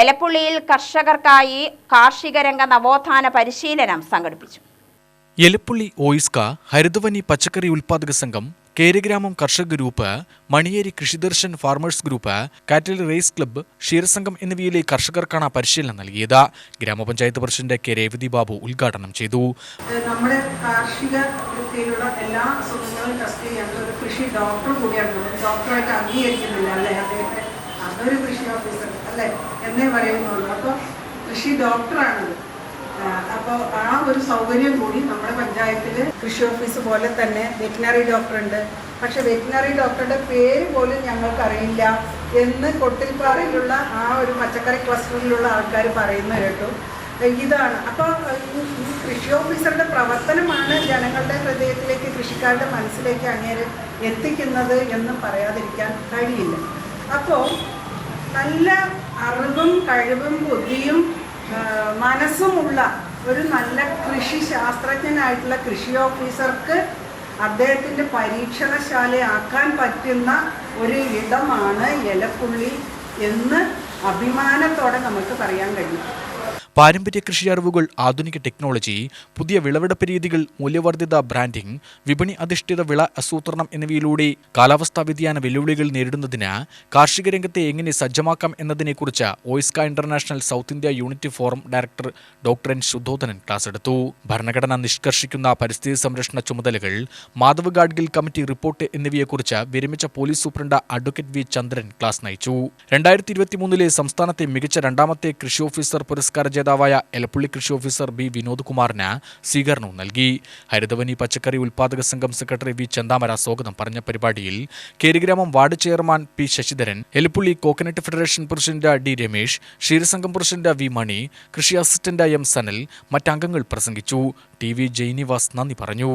എലപ്പുള്ളിയിൽ കർഷകർക്കായി കാർഷിക രംഗ നവോത്ഥാന പരിശീലനം സംഘടിപ്പിച്ചു. എലപ്പുള്ളി ഓയിസ്ക ഹരിതവനി പച്ചക്കറി ഉൽപാദക സംഘം കേരഗ്രാമം കർഷക group Maniyeri Krishidarshan farmers group cattle race club ക്ഷീരസംഘം എന്നിവയിലെ കർഷകർക്കാണ് പരിശീലനം നൽകിയത്. ഗ്രാമപഞ്ചായത്ത് പ്രസിഡന്റ് കെ രേവതി ബാബു ഉദ്ഘാടനം ചെയ്തു. നമ്മുടെ കാർഷിക വൃത്തിയിലുള്ള എല്ലാ സുഖങ്ങളും ടെസ്റ്റ് ചെയ്യാൻ ഒരു കൃഷി ഡോക്ടർ കൂടിയാണ്. ഡോക്ടറായിട്ട് അംഗീകരിക്കുന്നില്ല അല്ലേ? അതൊരു കൃഷി ഓഫീസർ അല്ലേ? എന്നേ പറയുന്നുള്ളൂ. അപ്പോൾ കൃഷി ഡോക്ടറാണത്. അപ്പോൾ ആ ഒരു സൗകര്യം കൂടി നമ്മുടെ പഞ്ചായത്തിൽ കൃഷി ഓഫീസ് പോലെ തന്നെ വെറ്റിനറി ഡോക്ടർ ഉണ്ട് പക്ഷെ വെറ്റിനറി ഡോക്ടറുടെ പേര് പോലും ഞങ്ങൾക്കറിയില്ല എന്ന് കൊട്ടിൽപ്പാറയിലുള്ള ആ ഒരു പച്ചക്കറി ക്ലസ്റ്ററിലുള്ള ആൾക്കാർ പറയുന്ന കേട്ടു. ഇതാണ്. അപ്പോൾ ഈ കൃഷി ഓഫീസറുടെ പ്രവർത്തനമാണ് ജനങ്ങളുടെ ഹൃദയത്തിലേക്ക് കൃഷിക്കാരുടെ മനസ്സിലേക്ക് അങ്ങേര് എത്തിക്കുന്നത് എന്ന് പറയാതിരിക്കാൻ കഴിയില്ല. അപ്പോൾ നല്ല അറിവും കഴിവും ബുദ്ധിയും മനസ്സുമുള്ള ഒരു നല്ല കൃഷി ശാസ്ത്രജ്ഞനായിട്ടുള്ള കൃഷി ഓഫീസർക്ക് അദ്ദേഹത്തിന്റെ പരീക്ഷണശാലയാക്കാൻ പറ്റുന്ന ഒരു ഇടമാണ് എലപ്പുള്ളി എന്ന് അഭിമാനത്തോടെ നമുക്ക് പറയാൻ കഴിയും. പാരമ്പര്യ കൃഷി അറിവുകൾ ആധുനിക ടെക്നോളജി പുതിയ വിളവെടുപ്പ് രീതികൾ മൂല്യവർദ്ധിത ബ്രാൻഡിംഗ് വിപണി അധിഷ്ഠിത വിള ആസൂത്രണം എന്നിവയിലൂടെ കാലാവസ്ഥാ വ്യതിയാന വെല്ലുവിളികൾ നേരിടുന്നതിന് കാർഷിക രംഗത്തെ എങ്ങനെ സജ്ജമാക്കാം എന്നതിനെക്കുറിച്ച് OISCA international south India unit forum director doctor N Sudhodhanan class എടുത്തു. ഭരണഘടന നിഷ്കർഷിക്കുന്ന പരിസ്ഥിതി സംരക്ഷണ ചുമതലകൾ മാധവ് ഗാഡ്ഗിൽ കമ്മിറ്റി റിപ്പോർട്ട് എന്നിവയെക്കുറിച്ച് വിരമിച്ച police superintendent advocate V Chandran class നയിച്ചു. രണ്ടായിരത്തി ഇരുപത്തിമൂന്നിലെ സംസ്ഥാനത്തെ മികച്ച രണ്ടാമത്തെ കൃഷി ഓഫീസർ പുരസ്കാര ജേതാവായ എലപ്പുള്ളി കൃഷി ഓഫീസർ ബി വിനോദ് കുമാറിന് സ്വീകരണവും നൽകി. ഹരിതവനി പച്ചക്കറി ഉൽപാദക സംഘം സെക്രട്ടറി വി ചന്ദാമര സ്വാഗതം പറഞ്ഞ പരിപാടിയിൽ Kerigramam ward chairman P Sasidharan Elappully coconut federation president D Ramesh ക്ഷീരസംഘം president V Mani കൃഷി അസിസ്റ്റന്റ് എം സനൽ മറ്റംഗങ്ങൾ പ്രസംഗിച്ചു. ടി വി ജയ്നിവാസ് നന്ദി പറഞ്ഞു.